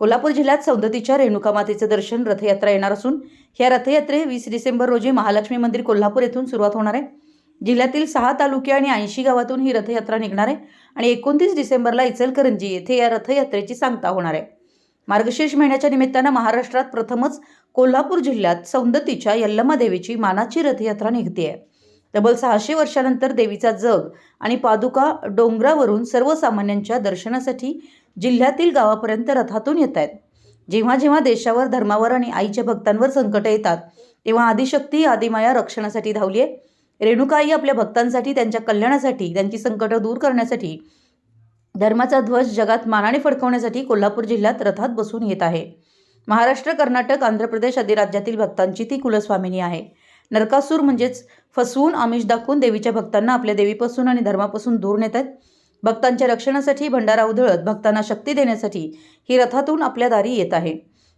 कोल्हापूर जिल्ह्यात सौंदतीच्या रेणुका मातेचं दर्शन रथयात्रा येणार असून या रथयात्रे वीस डिसेंबर रोजी महालक्ष्मी मंदिर कोल्हापूर येथून सुरुवात होणार आहे. जिल्ह्यातील सहा तालुके आणि ऐंशी गावातून ही रथयात्रा निघणार आहे आणि एकोणतीस डिसेंबरला इचलकरंजी येथे या रथयात्रेची सांगता होणार आहे. मार्गशीर्ष महिन्याच्या निमित्तानं महाराष्ट्रात प्रथमच कोल्हापूर जिल्ह्यात सौंदतीच्या यल्लमा देवीची मानाची रथयात्रा निघते आहे तब्बल सहाशे वर्षानंतर देवीचा जग आणि पादुका डोंगरावरून सर्वसामान्यांच्या दर्शनासाठी जिल्ह्यातील गावापर्यंत रथातून येत आहेत. जेव्हा जेव्हा देशावर धर्मावर आणि आईच्या भक्तांवर संकट येतात तेव्हा आदिशक्ती आदिमाया रक्षणासाठी धावली आहे. रेणुकाई आपल्या भक्तांसाठी त्यांच्या कल्याणासाठी त्यांची संकटं दूर करण्यासाठी धर्माचा ध्वज जगात मानाने फडकवण्यासाठी कोल्हापूर जिल्ह्यात रथात बसून येत आहे. महाराष्ट्र कर्नाटक आंध्र प्रदेश आदी राज्यातील भक्तांची ती कुलस्वामिनी आहे. नरकासूर म्हणजेच फसवून आमिष दाखवून देवीच्या भक्तांना आपल्या देवीपासून आणि धर्मापासून दूर नेतात. भक्तांच्या रक्षणासाठी भंडारा उधळत भक्तांना शक्ती देण्यासाठी ही रथातून आपल्या दारी येत आहे.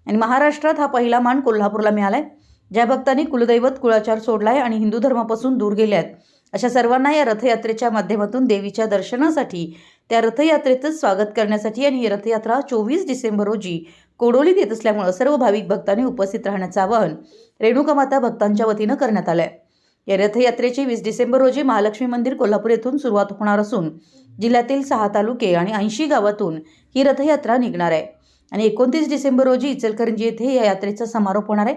आणि महाराष्ट्रात हा पहिला मान कोल्हापूरला मिळाला आहे ज्या भक्तांनी कुलदैवत कुळाचार सोडलाय आणि हिंदू धर्मापासून दूर गेले आहेत अशा सर्वांना या रथयात्रेच्या माध्यमातून देवीच्या दर्शनासाठी त्या रथयात्रेचं स्वागत करण्यासाठी आणि ही रथयात्रा चोवीस डिसेंबर रोजी कोडोलीत येत असल्यामुळं सर्व भाविक भक्तांनी उपस्थित राहण्याचं आवाहन रेणुकामाता भक्तांच्या वतीनं करण्यात आलं आहे या रथयात्रेची वीस डिसेंबर रोजी महालक्ष्मी मंदिर कोल्हापूर येथून सुरुवात होणार असून जिल्ह्यातील सहा तालुके आणि ऐंशी गावातून ही रथयात्रा निघणार आहे. आणि एकोणतीस डिसेंबर रोजी इचलकरंजी येथे या यात्रेचा समारोप होणार आहे.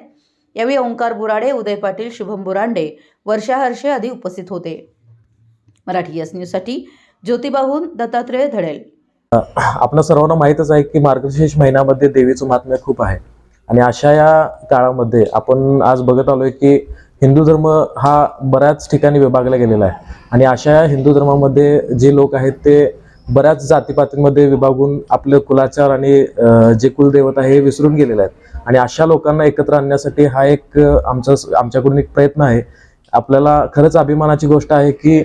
यावेळी ओंकार बुराडे उदय पाटील शुभम बुरांडे वर्षा हर्षे आदी उपस्थित होते. मराठी यस न्यूजसाठी ज्योतिबाहून दत्तात्रय धडेल. आपल्या सर्वांना माहीतच आहे की मार्गशीर्ष महिन्यामध्ये देवीचं महात्म्य खूप आहे. आणि अशा या काळामध्ये आपण आज बघत आलोय की हिंदू धर्म हा बऱ्याच ठिकाणी विभागला गेलेला आहे. आणि अशा या हिंदू धर्मामध्ये जे लोक आहेत ते बऱ्याच जातीपातींमध्ये विभागून आपलं कुलाचार आणि जे कुलदेवता आहे हे विसरून गेलेले आहेत. आणि अशा लोकांना एकत्र आणण्यासाठी हा एक आमचा आमच्याकडून एक प्रयत्न आहे आपल्याला खरंच अभिमानाची गोष्ट आहे की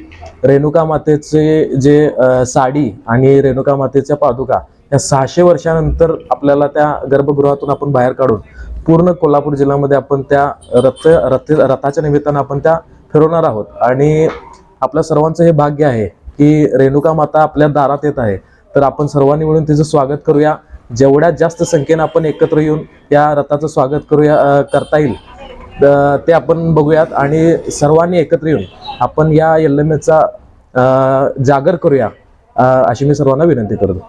रेणुका मातेचे जे साडी आणि रेणुका मातेच्या पादुका या सहाशे वर्षानंतर आपल्याला त्या गर्भगृहातून आपण बाहेर काढून पूर्ण कोल्हापूर जिल्ह्यामध्ये आपण त्या रथ रथ रथाच्या निमित्तानं आपण त्या फिरवणार आहोत. आणि आपल्या सर्वांचं हे भाग्य आहे की रेणुका माता आपल्या दारात येत आहे. तर आपण सर्वांनी मिळून तिचं स्वागत करूया. जेवढ्या जास्त संख्येनं आपण एकत्र येऊन या रथाचं स्वागत करूया करता येईल. ते आपण बघूयात आणि सर्वांनी एकत्र येऊन आपण या यल्लमेचा जागर करूया अशी मी सर्वांना विनंती करतो.